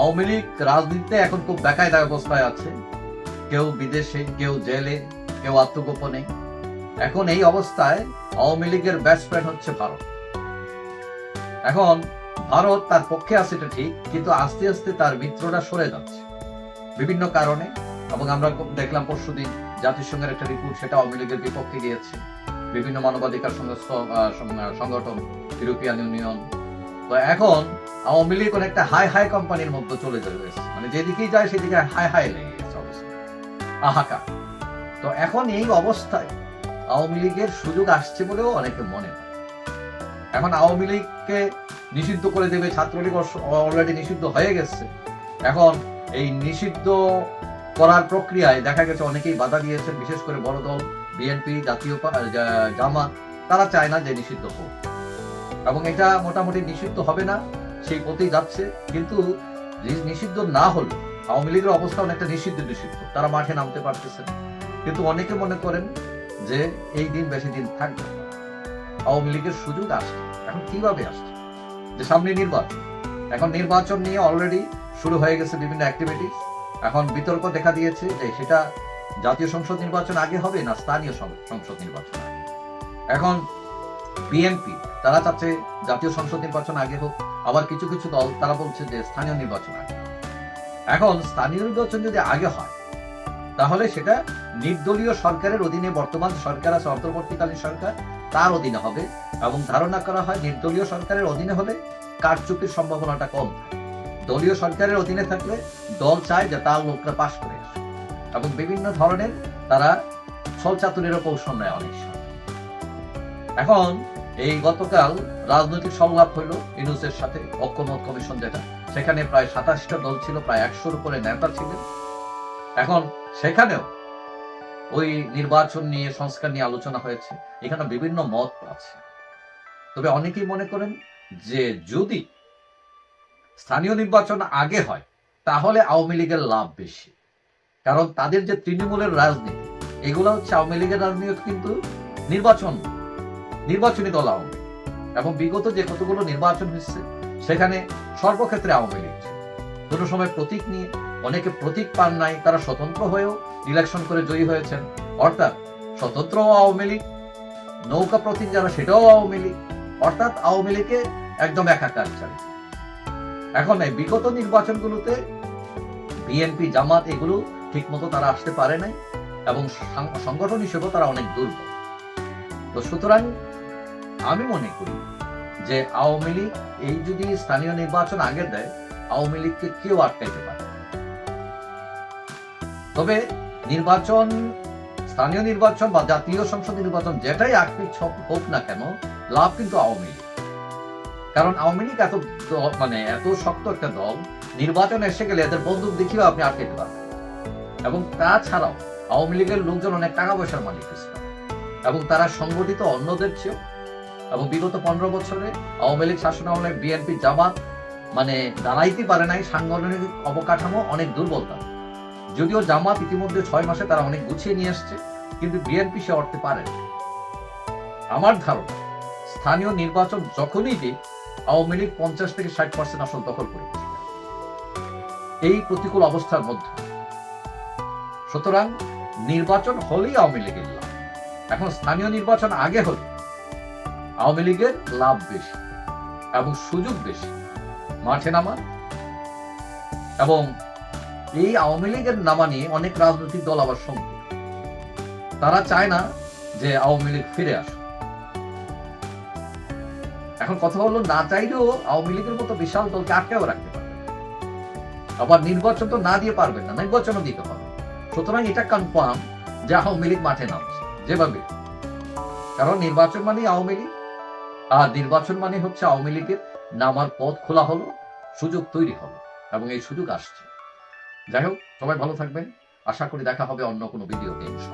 আওয়ামী লীগ রাজনীতিতে এখন খুব বেকায়দা অবস্থায় আছে। কেউ বিদেশে, কেউ জেলে, কেউ আত্মগোপনে। এখন এই অবস্থায় আওয়ামী লীগের ফ্রেন্ড হচ্ছে ভারত। এখন ভারত তার পক্ষে আছে এটা ঠিক, কিন্তু আস্তে আস্তে তার মিত্ররা সরে যাচ্ছে। বিভিন্ন কারণে, এবং আমরা দেখলাম পরশুদিন জাতিসংঘের একটা রিপোর্ট সেটা আওয়ামী লীগের বিপক্ষে গিয়েছে। বিভিন্ন মানবাধিকার সংগঠন ইউরোপিয়ান ইউনিয়ন এখন আওয়ামী লীগ একটা হাই হাই কোম্পানির মধ্যে চলে যাবে। মানে যেদিকেই যায়, সেদিকে হাই হাই লেগে গেছে অবস্থা। আহাকা। তো এখন এই অবস্থায় আওয়ামী লীগের সুযোগ আসছে বলেও অনেকে মনে হয় এখন আওয়ামী লীগকে নিষিদ্ধ করে দেবে, ছাত্রলীগ অলরেডি নিষিদ্ধ হয়ে গেছে। এখন এই নিষিদ্ধ করার প্রক্রিয়ায় দেখা গেছে অনেকেই বাধা দিয়েছেন, বিশেষ করে বড় দল বিএনপি, জাতীয় জামা তারা চায় না যে নিষিদ্ধ হোক। এবং এটা মোটামুটি নিষিদ্ধ হবে না, সেই পথেই যাচ্ছে। কিন্তু নিষিদ্ধ না হলে, আওয়ামী লীগের অবস্থা অনেকটা নিষিদ্ধ নিষিদ্ধ। তারা মাঠে নামতে পারতেছে না। কিন্তু অনেকে মনে করেন যে এই দিন বেশি দিন থাকবে আওয়ামী লীগের সুযোগ আসছে। এখন কীভাবে আসছে? যে সামনে নির্বাচন। এখন নির্বাচন নিয়ে অলরেডি শুরু হয়ে গেছে বিভিন্ন অ্যাক্টিভিটিস এখন বিতর্ক দেখা দিয়েছে যে সেটা জাতীয় সংসদ নির্বাচন আগে হবে না স্থানীয় সংসদ নির্বাচন এখন বিএনপি তারা চাচ্ছে জাতীয় সংসদ নির্বাচন আগে হোক, আবার কিছু কিছু দল, তারা বলছে যে স্থানীয় নির্বাচন আগে এখন স্থানীয় নির্বাচন যদি আগে হয়, তাহলে সেটা নির্দলীয় সরকারের অধীনে বর্তমান সরকার আছে, অন্তর্বর্তীকালীন সরকার, তার অধীনে হবে এবং ধারণা করা হয় নির্দলীয় সরকারের অধীনে হলে কারচুপির সম্ভাবনাটা কম দলীয় সরকারের অধীনে থাকলে দল চায় যে তার লোকরা পাশ করে আসে এবং বিভিন্ন ধরনের তারা ছল চাতুরেরও কৌশল নেয় অনেক এখন এই গতকাল রাজনৈতিক সংলাপ হইল ইনুসের সাথে ঐক্যমত কমিশন যেটা। সেখানে প্রায় সাতাশটা দল ছিল, প্রায় একশোর উপরে নেতা ছিলেন। এখন সেখানেও ওই নির্বাচন নিয়ে সংস্কার নিয়ে আলোচনা হয়েছে। এখানে বিভিন্ন মত আছে। তবে অনেকেই মনে করেন যে যদি স্থানীয় নির্বাচন আগে হয়, তাহলে আওয়ামী লীগের লাভ বেশি। কারণ তাদের যে তৃণমূলের রাজনীতি, এগুলো হচ্ছে আওয়ামী লীগের রাজনীতি কিন্তু নির্বাচন নির্বাচনী দল আওয়ামী লীগ। এবং বিগত যে কতগুলো নির্বাচন হয়েছে, সেখানে সর্বক্ষেত্রে আওয়ামী লীগ। কোনো সময় প্রতীক নিয়ে অনেকে প্রতীক পান নাই, তারা স্বতন্ত্র হয়েও ইলেকশন করে জয়ী হয়েছেন অর্থাৎ স্বতন্ত্র আওয়ামী লীগ, নৌকা প্রতীক যারা, সেটাও আওয়ামী লীগ অর্থাৎ আওয়ামী লীগে একদম একাকার চালিত এখন এই বিগত নির্বাচনগুলোতে বিএনপি, জামাত এগুলো ঠিক মতো তারা আসতে পারে নাই এবং সংগঠন হিসেবেও তারা অনেক দুর্বল তো সুতরাং আমি মনে করি যে আওয়ামী লীগ এই যদি স্থানীয় নির্বাচন আগে দেয়, আওয়ামী লীগকে কেউ আটকাইতে পারে তবে নির্বাচন, স্থানীয় নির্বাচন বা জাতীয় সংসদ নির্বাচন যেটাই আকৃত হোক না কেন, লাভ কিন্তু আওয়ামী লীগ। কারণ আওয়ামী লীগ এত মানে এত শক্ত একটা দল, নির্বাচন এসে গেলে এদের বন্দুক দেখিয়েও আপনি আটকাতে পারবেন এবং তাছাড়াও আওয়ামী লীগের লোকজন অনেক টাকা পয়সার মালিক এবং তারা সংগঠিত অন্যদের চেয়েও এবং বিগত পনেরো বছরে আওয়ামী লীগ শাসন আমলে বিএনপি জামাত মানে দাঁড়াইতে পারে নাই সাংগঠনিক অবকাঠামো অনেক দুর্বলতা। যদিও জামাত ইতিমধ্যে ছয় মাসে তারা অনেক গুছিয়ে নিয়ে এসছে কিন্তু বিএনপি সে অর্থে পারে আমার ধারণা, স্থানীয় নির্বাচন যখনই দিক আওয়ামী লীগ পঞ্চাশ থেকে ষাট পার্সেন্ট আসন দখল করে এই প্রতিকূল অবস্থার মধ্যে। সুতরাং নির্বাচন হলেই আওয়ামী লীগের এখন স্থানীয় নির্বাচন আগে হলে আওয়ামী লীগের লাভ বেশি এবং সুযোগ বেশি। মাঠে নামা। এবং এই আওয়ামী লীগের নামা নিয়ে অনেক রাজনৈতিক দল আবার সংকট তারা চায় না যে আওয়ামী লীগ ফিরে আসুক। এখন কথা হলো, না চাইলেও আওয়ামী লীগের মতো বিশাল দলকে আটকেও রাখতে পারবে আবার নির্বাচন তো না দিয়ে পারবেন না, নির্বাচনও দিতে হবে সুতরাং এটা কনফার্ম যে আওয়ামী লীগ মাঠে নামছে, যেভাবে। কারণ নির্বাচন মানে আওয়ামী লীগ। আর নির্বাচন মানে হচ্ছে আওয়ামী লীগের নামার পথ খোলা হলো, সুযোগ তৈরি হলো, এবং এই সুযোগ আসছে। যাই হোক, সবাই ভালো থাকবেন। আশা করি দেখা হবে অন্য কোনো ভিডিওতে, ইনশাআল্লাহ।